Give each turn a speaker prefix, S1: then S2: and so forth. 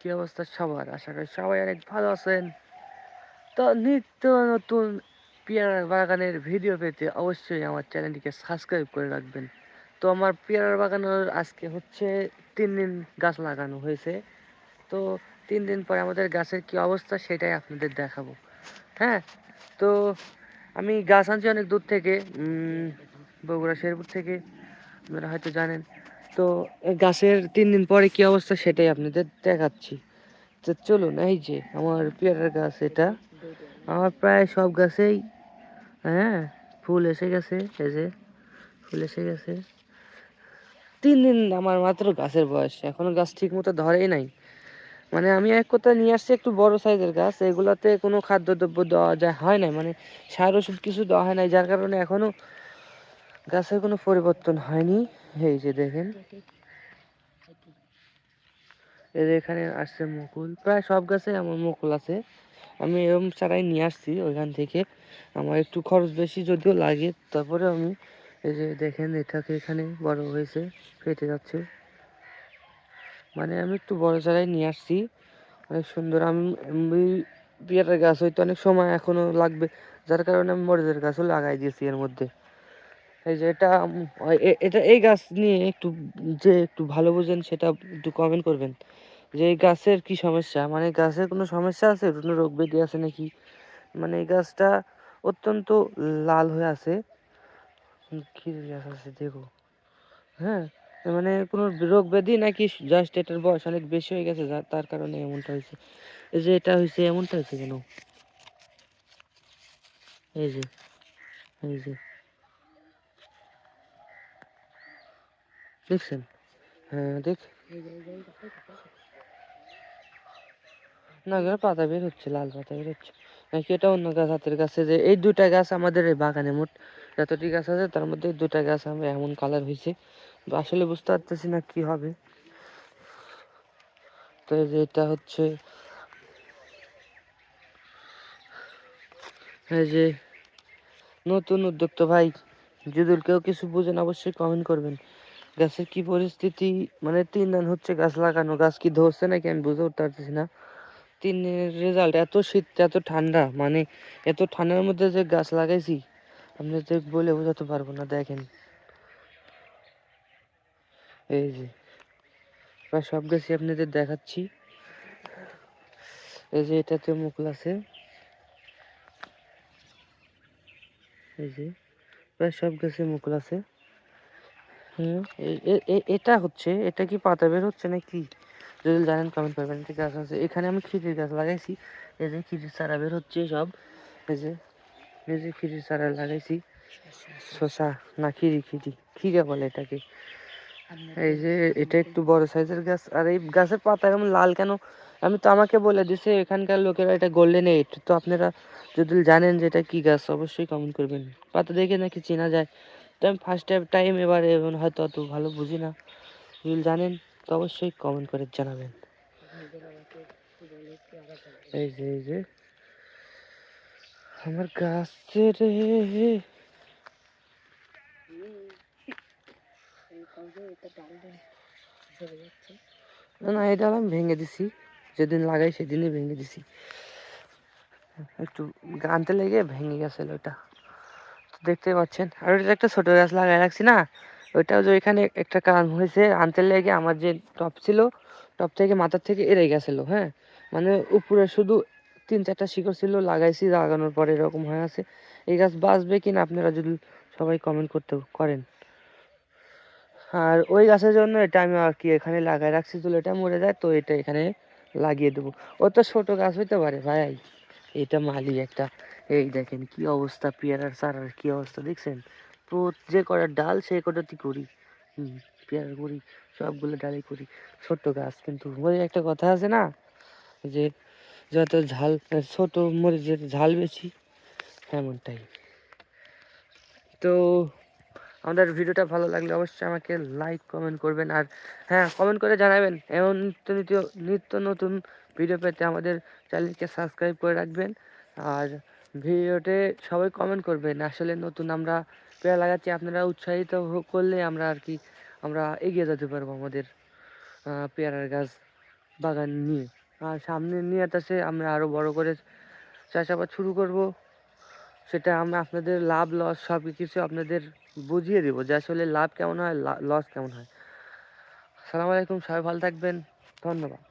S1: কি অবস্থা সবার? আশা করি সবাই অনেক ভালো আছেন। তো নিত্য নতুন পেয়ারা বাগানের ভিডিও পেতে অবশ্যই আমার চ্যানেলটিকে সাবস্ক্রাইব করে রাখবেন। তো আমার পেয়ারা বাগানের আজকে হচ্ছে তিন দিন গাছ লাগানো হয়েছে। তো তিন দিন পরে আমাদের গাছের কি অবস্থা সেটাই আপনাদের দেখাবো। হ্যাঁ? তো আমি গাছ আনছি অনেক দূর থেকে বগুড়া, শেরপুর থেকে। আপনারা হয়তো জানেন। তো গাছের তিন দিন পরে কি অবস্থা সেটাই আপনাদের দেখাচ্ছি। তো চলুন, এই যে আমার পেয়ারার গাছ এটা। আমার প্রায় সব গাছেই হ্যাঁ ফুল এসে গেছে, এই যে ফুল এসে গেছে। তিন দিন আমার মাত্র গাছের বয়স, এখনও গাছ ঠিক মতো ধরেই নাই। মানে আমি এক কথা নিয়ে আসছি একটু বড় সাইজের গাছ, এগুলাতে কোনো খাদ্যদ্রব্য দেওয়া যায়, হয় না মানে সার ওষুধ কিছু দেওয়া হয় নাই, যার কারণে এখনও গাছের কোনো পরিবর্তন হয়নি। এই যে দেখেন। যে এখানে আসছে মুকুল। প্রায় সব গাছে আমার মুকুল আছে। আমি এরকম চারাই নিয়ে আসছি ওইখান থেকে। আমার একটু খরচ বেশি যদিও লাগে। তারপরে আমি এই যে দেখেন, এটাকে এখানে বড় হয়েছে ফেটে যাচ্ছে। মানে আমি একটু বড় চারাই নিয়ে আসছি। অনেক সুন্দর। আমি পেয়ারার গাছ হয়তো অনেক সময় এখনও লাগবে। যার কারণে আমি মরিচের গাছও লাগাই দিয়েছি এর মধ্যে। এই যে এটা এটা, এই গাছ নিয়ে একটু, যে একটু ভালো বোঝেন সেটা একটু কমেন্ট করবেন। যে এই গাছের কি সমস্যা? মানে গাছের কোনো সমস্যা আছে? কোনো রোগ ব্যাধি আছে নাকি? মানে এই গাছটা অত্যন্ত লাল হয়ে আছে। গাছ আছে দেখো। হ্যাঁ মানে কোনো রোগ ব্যাধি নাকি জাস্ট এটার বয়স অনেক বেশি হয়ে গেছে তার কারণে এমনটা হয়েছে। এই যে এটা হয়েছে, এমনটা হয়েছে কেন? এই যে এই যে। দেখছেন? হ্যাঁ দেখ। না গেলে পাতা বের হচ্ছে, লাল পাতা বের হচ্ছে। নাকি এটা অন্য গাছ, হাতের গাছে? যে, এই দুটা গাছ আমাদের এই বাগানে মোট যতটি গাছ আছে, তার মধ্যে দুটা গাছ আমরা এমন কালার হয়েছে। আসলে বুঝতে পারতেছি না কি হবে। তো এই এটা হচ্ছে এই যে, নতুন উদ্যোক্তা ভাই। যদি কেউ কিছু বুঝেন, অবশ্যই কমেন্ট করবেন। গাছের কি পরিস্থিতি? মানে তিন দিন হচ্ছে গাছ লাগানো, গাছ কি ধরছে নাকি আমি বুঝে উঠতে পারতেছি না। তিন দিনের রেজাল্ট এত শীত, এত ঠান্ডা মানে এত ঠান্ডার মধ্যে যে গাছ লাগাইছি আপনাদের বলে বোঝাতে পারব না, দেখেন। এই যে, প্রায় সব গাছই আপনাদের দেখাচ্ছি। এই যে, এটাতে মুকুল আছে। এই যে, প্রায় সব গাছে মুকুল আছে। এটা হচ্ছে, এটা কি পাতা বের হচ্ছে না কি যদি জানেন কমেন্ট করবেন এটা গাছ আছে এখানে আমি খিরির গাছ লাগাইছি, এই যে খিরির চারা বের হচ্ছে সব, এই যে এই যে খিরির চারা লাগাইছি। শসা না খিরি খিরি খিরে বলে এটাকে। এই যে, এটা একটু বড় সাইজের গাছ, আর এই গাছের পাতা এরকম লাল কেন? আমি তো আমাকে বলে দিছে, এখানকার লোকেরা এটা গোল্ডেন এইট তো আপনারা যদি জানেন যে এটা কি গাছ, অবশ্যই কমেন্ট করবেন। পাতা দেখে নাকি চেনা যায়। তো আমি ফার্স্ট টাইম এবারে এবং হয়তো অত ভালো বুঝি না। যদি জানেন তো অবশ্যই কমেন্ট করে জানাবেন। এই যে এই যে। আমার গাছের না না, এটা আমি ভেঙে দিছি। যেদিন লাগাই, সেদিনই ভেঙে দিছি। একটু আনতে লেগে ভেঙে গেছিল ওটা দেখতে পাচ্ছেন। আর ওটা একটা ছোট গাছ লাগাই রাখছি না? ওইটাও যে ওইখানে একটা কারণ হয়েছে, আনতে লেগে আমার যে টপ ছিল, টপ থেকে মাথার থেকে এড়ে গেছিল হ্যাঁ? মানে উপরে শুধু তিন চারটা শিকড় ছিল, লাগাইছি, লাগানোর পরে এরকম হয়ে আছে। এই গাছ বাঁচবে কি না আপনারা যদি সবাই কমেন্ট করতে করেন আর ওই গাছের জন্য এটা আমি আর কি এখানে লাগাই রাখছি তো এটা মরে যায়, তো এটা এখানে লাগিয়ে দেবো। ও তো ছোট গাছ হইতে পারে ভাই। এটা মালি একটা, এই দেখেন কি অবস্থা পেয়ারার সারার কি অবস্থা দেখছেন? তো যে কটা ডাল, সে কটাতে করি। হুম পেয়ারার করি, সবগুলো ডালে করি। ছোট্ট গাছ, কিন্তু ওই একটা কথা আছে না? যে যত ঝাল, ছোট মরিচের ঝাল বেশি, এমনটাই। তো আমাদের ভিডিওটা ভালো লাগলে অবশ্যই আমাকে লাইক কমেন্ট করবেন। আর হ্যাঁ কমেন্ট করে জানাবেন। এমন নিত্য নিত্য নতুন ভিডিও পেতে আমাদের চ্যানেলকে সাবস্ক্রাইব করে রাখবেন। আর ভিডিওতে সবাই কমেন্ট করবেন, আসলে নতুন আমরা পেয়ারা লাগাচ্ছি, আপনারা উৎসাহিত করলে আমরা আর কি, আমরা এগিয়ে যেতে পারব আমাদের পেয়ারার গাছ বাগান নিয়ে। আর সামনে নিয়ে আছে আমরা আরও বড় করে চাষাবাদ শুরু করব। সেটা আমরা আপনাদের লাভ, লস সব কিছু আপনাদের বুঝিয়ে দেবো যে আসলে লাভ কেমন হয় লস কেমন হয়। সালাম আলাইকুম, সবাই ভালো থাকবেন, ধন্যবাদ।